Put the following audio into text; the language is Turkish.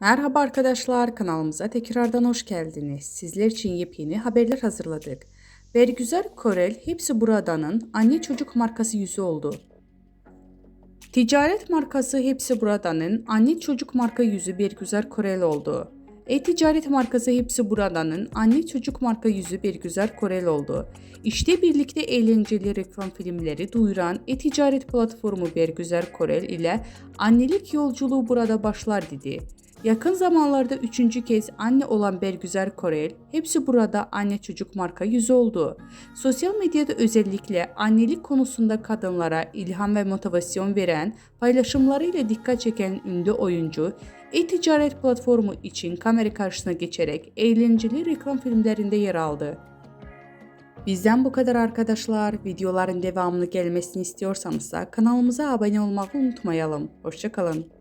Merhaba arkadaşlar, kanalımıza tekrardan hoş geldiniz. Sizler için yepyeni haberler hazırladık. Bergüzar Korel Hepsi Buradan'ın anne çocuk markası yüzü oldu. Ticaret markası Hepsi Buradan'ın anne çocuk marka yüzü Bergüzar Korel oldu. E-ticaret markası Hepsi Buradan'ın anne çocuk marka yüzü Bergüzar Korel oldu. İşte birlikte eğlenceli reklam filmleri duyuran e-ticaret platformu Bergüzar Korel ile annelik yolculuğu burada başlar dedi. Yakın zamanlarda üçüncü kez anne olan Bergüzar Korel, hepsi burada anne çocuk marka yüzü oldu. Sosyal medyada özellikle annelik konusunda kadınlara ilham ve motivasyon veren, paylaşımlarıyla dikkat çeken ünlü oyuncu, e-ticaret platformu için kamera karşısına geçerek eğlenceli reklam filmlerinde yer aldı. Bizden bu kadar arkadaşlar. Videoların devamını gelmesini istiyorsanız kanalımıza abone olmayı unutmayalım. Hoşçakalın.